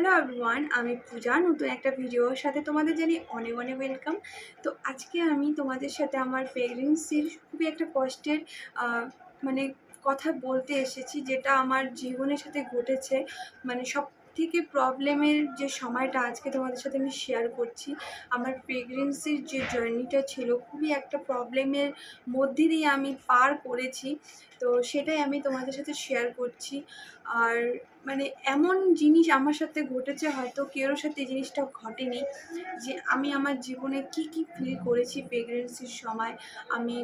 Hello everyone আমি পূজা, নতুন একটা ভিডিওর সাথে তোমাদের জানি অনেক অনেক ওয়েলকাম তো আজকে আমি তোমাদের সাথে আমার প্রেগনেন্সির খুবই একটা কষ্টের মানে কথা বলতে এসেছি, যেটা আমার জীবনের সাথে ঘটেছে মানে সব থেকে প্রবলেমের যে সময়টা আজকে তোমাদের সাথে আমি শেয়ার করছি, আমার প্রেগনেন্সির যে জার্নিটা ছিল খুবই একটা প্রবলেমের মধ্যে দিয়ে আমি পার করেছি। তো সেটাই আমি তোমাদের সাথে শেয়ার করছি। আর মানে এমন জিনিস আমার সাথে ঘটেছে হয়তো কেউর সাথে এই জিনিসটা ঘটেনি যে আমি আমার জীবনে কি কি ফিল করেছি প্রেগনেন্সির সময়। আমি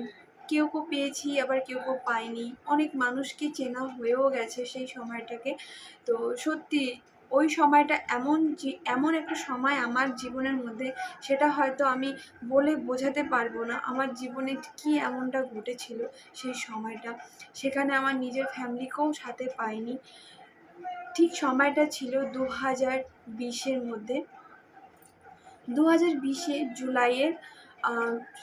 কেউ কেউ পেয়েছি, আবার কেউ কেউ পাইনি অনেক মানুষকে চেনা হয়েও গেছে সেই সময়টাকে। তো সত্যি ওই সময়টা এমন এমন একটা সময় আমার জীবনের মধ্যে, সেটা হয়তো আমি বলে বোঝাতে পারব না আমার জীবনে কি এমনটা ঘটেছিল সেই সময়টা। সেখানে আমার নিজের ফ্যামিলিকেও সাথে পাইনি। ঠিক সময়টা ছিল দু হাজার বিশের মধ্যে। দু হাজার বিশে জুলাইয়ের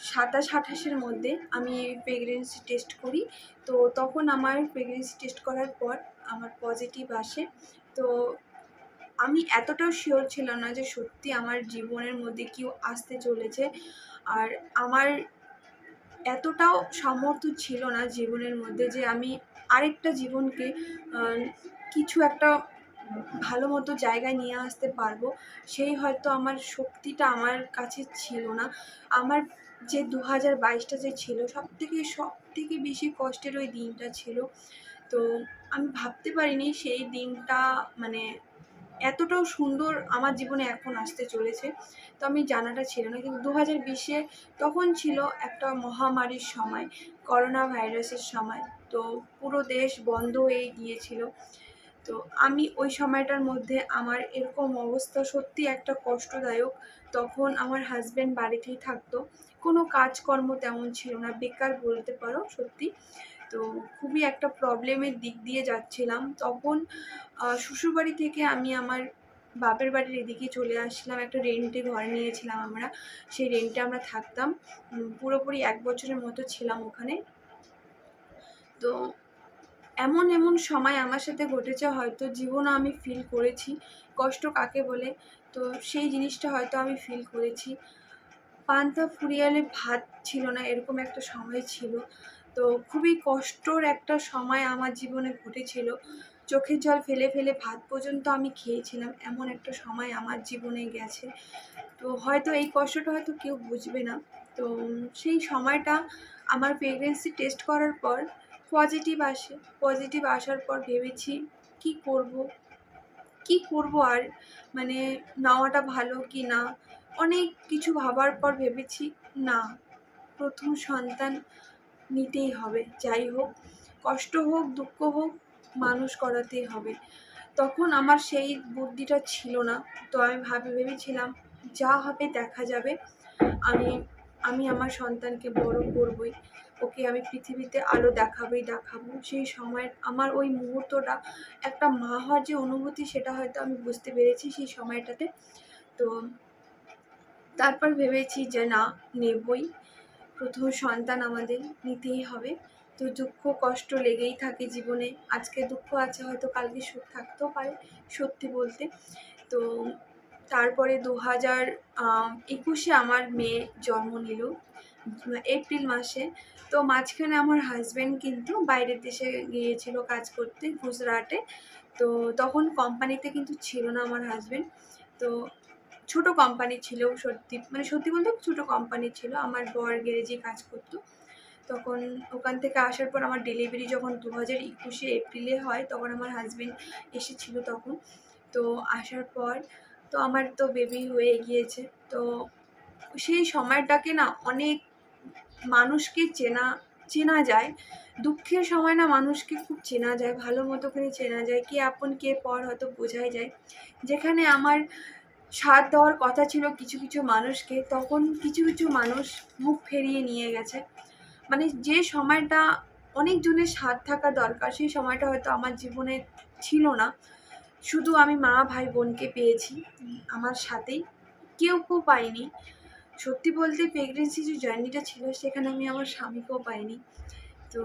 সাতাশ আঠাশের মধ্যে আমি প্রেগনেন্সি টেস্ট করি। তো তখন আমার প্রেগনেন্সি টেস্ট করার পর আমার পজিটিভ আসে। তো আমি এতটাও শিওর ছিলাম না যে সত্যি আমার জীবনের মধ্যে কেউ আসতে চলেছে। আর আমার এতটাও সামর্থ্য ছিল না জীবনের মধ্যে যে আমি আরেকটা জীবনকে কিছু একটা ভালো মতো জায়গায় নিয়ে আসতে পারব। সেই হয়তো আমার শক্তিটা আমার কাছে ছিল না। আমার যে দু হাজার বাইশটা যে ছিল সব থেকে সব থেকে বেশি কষ্টের ওই দিনটা ছিল। তো আমি ভাবতে পারিনি সেই দিনটা মানে এতটাও সুন্দর আমার জীবনে এখন আসতে চলেছে। তো আমি জানাটা ছিল না, কিন্তু দু হাজার বিশে তখন ছিল একটা মহামারীর সময় করোনা ভাইরাসের সময়। তো পুরো দেশ বন্ধ হয়ে গিয়েছিল। তো আমি ওই সময়টার মধ্যে আমার এরকম অবস্থা সত্যি একটা কষ্টদায়ক। তখন আমার হাজব্যান্ড বাড়িতেই থাকতো। কোনো কাজকর্ম তেমন ছিল না, বেকার বলতে পারো সত্যি। তো খুবই একটা প্রবলেমের দিক দিয়ে যাচ্ছিলাম। তখন শ্বশুরবাড়ি থেকে আমি আমার বাপের বাড়ির এদিকে চলে আসলাম একটা রেন্টে ঘর নিয়েছিলাম আমরা। সেই রেন্টে আমরা থাকতাম। পুরোপুরি এক বছরের মতো ছিলাম ওখানে। তো এমন এমন সময় আমার সাথে ঘটেছে, হয়তো জীবনও আমি ফিল করেছি। কষ্ট কাকে বলে? তো সেই জিনিসটা হয়তো আমি ফিল করেছি। পান্তা ফুরিয়ালে ভাত ছিল না, এরকম একটা সময় ছিল। তো খুবই কষ্টর একটা সময় আমার জীবনে ঘটেছিল। চোখের জল ফেলে ফেলে ভাত পর্যন্ত আমি খেয়েছিলাম, এমন একটা সময় আমার জীবনে গেছে। তো হয়তো এই কষ্টটা হয়তো কেউ বুঝবে না। তো সেই সময়টা আমার প্রেগনেন্সি টেস্ট করার পর পজিটিভ আসে। পজিটিভ আসার পর ভেবেছি, কি করব? কি করব আর? মানে নেওয়াটা ভালো কি না? অনেক কিছু ভাবার পর ভেবেছি, না। প্রথম সন্তান নিতেই হবে। যাই হোক, কষ্ট হোক, দুঃখ হোক, মানুষ করাতেই হবে। তখন আমার সেই বুদ্ধিটা ছিল না। তো আমি ভাবে, ভেবেছিলাম, যা হবে দেখা যাবে। আমি আমি আমার সন্তানকে বড় করবই। ওকে আমি পৃথিবীতে আলো দেখাবই, দেখাবো। সেই সময় আমার ওই মুহূর্তটা, একটা মা হওয়ার যে অনুভূতি, সেটা হয়তো আমি বুঝতে পেরেছি সেই সময়টাতে। তো তারপর ভেবেছি যে না, নেবই। প্রথম সন্তান আমাদের নিতেই হবে। তো দুঃখ, কষ্ট লেগেই থাকে জীবনে। আজকে দুঃখ আছে, হয়তো কালকে সুখ থাকতেও পারে, সত্যি বলতে। তো তারপরে দু হাজার একুশে আমার মেয়ে জন্ম নিল, এপ্রিল মাসে। তো মাঝখানে আমার হাজব্যান্ড কিন্তু বাইরের দেশে গিয়েছিল কাজ করতে, গুজরাটে। তো তখন কোম্পানিতে কিন্তু ছিল না আমার হাজব্যান্ড তো ছোট কোম্পানি ছিল সত্যি মানে সত্যি বলতে ছোট কোম্পানি ছিল, আমার বর গ্যারেজে কাজ করতো। তখন ওখান থেকে আসার পর আমার ডেলিভারি যখন দু হাজার একুশে এপ্রিলে হয়, তখন আমার হাজবেন্ড এসেছিল তখন। তো আসার পর তো আমার তো বেবি হয়ে গিয়েছে। তো সেই সময়টাকে না অনেক মানুষকে চেনা চেনা যায়। দুঃখের সময় না মানুষকে খুব চেনা যায়, ভালো মতো করে চেনা যায়, কে আপন, কে পর হয়তো বোঝাই যায়। যেখানে আমার সাথ দেওয়ার কথা ছিল কিছু কিছু মানুষকে, তখন কিছু কিছু মানুষ মুখ ফেরিয়ে নিয়ে গেছে। মানে যে সময়টা অনেকজনের সাথ থাকা দরকার, সেই সময়টা হয়তো আমার জীবনে ছিল না। শুধু আমি মা, ভাই, বোনকে পেয়েছি আমার সাথেই। কেউ কেউ পাইনি। সত্যি বলতে প্রেগনেন্সি যে জার্নিটা ছিল, সেখানে আমি আমার স্বামীকেও পাইনি। তো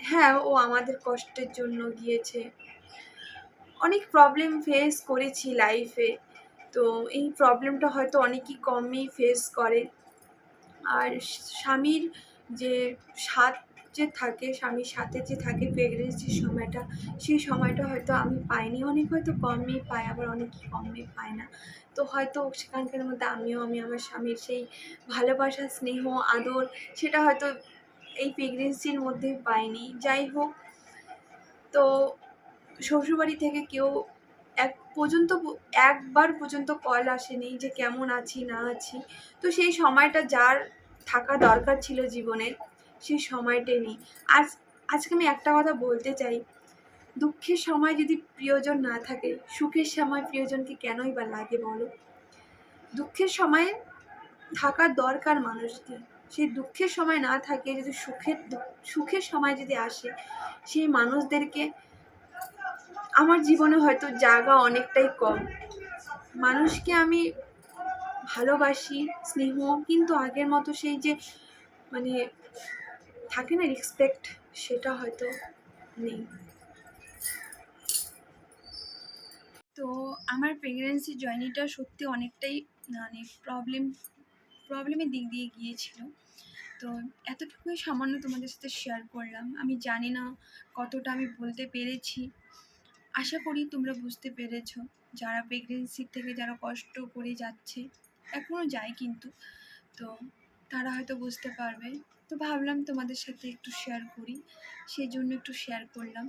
হ্যাঁ ও আমাদের কষ্টের জন্য গিয়েছে। অনেক প্রবলেম ফেস করেছি লাইফে তো এই প্রবলেমটা হয়তো অনেকেই কমই ফেস করে। আর স্বামীর যে সাথ যে থাকে, স্বামীর সাথে যে থাকে প্রেগনেন্সির সময়টা, সেই সময়টা হয়তো আমি পাইনি। অনেক হয়তো কমই পাই আবার অনেকেই কমই পায় না। তো হয়তো সেখানকার মধ্যে আমিও, আমি আমার স্বামীর সেই ভালোবাসা, স্নেহ, আদর, সেটা হয়তো এই প্রেগনেন্সির মধ্যে পাইনি। যাই হোক, তো শ্বশুরবাড়ি থেকে কেউ এক পর্যন্ত একবার পর্যন্ত কল আসেনি যে কেমন আছি, না আছি। তো সেই সময়টা যার থাকা দরকার ছিল জীবনে সেই সময়টাই নেই। আজ, আজকে আমি একটা কথা বলতে চাই। দুঃখের সময় যদি প্রিয়জন না থাকে, সুখের সময় প্রিয়জনকে কেনই বা লাগে বলো? দুঃখের সময় থাকার দরকার মানুষকে। সেই দুঃখের সময় না থাকে, যদি সুখের সুখের সময় যদি আসে, সেই মানুষদেরকে আমার জীবনে হয়তো জায়গা অনেকটাই কম। মানুষকে আমি ভালোবাসি, স্নেহ, কিন্তু আগের মতো সেই যে মানে থাকে না রেসপেক্ট সেটা হয়তো নেই। তো আমার প্রেগনেন্সি জার্নিটা সত্যি অনেকটাই মানে প্রবলেম প্রবলেমের দিক দিয়ে গিয়েছিল। তো এতটুকুই সামান্য তোমাদের সাথে শেয়ার করলাম। আমি জানি না কতটা আমি বলতে পেরেছি। আশা করি তোমরা বুঝতে পেরেছ, যারা প্রেগনেন্সি থেকে যারা কষ্ট করে যাচ্ছে এখনও যায় কিন্তু, তো তারা হয়তো বুঝতে পারবে। তো ভাবলাম তোমাদের সাথে একটু শেয়ার করি সেই জন্য একটু শেয়ার করলাম।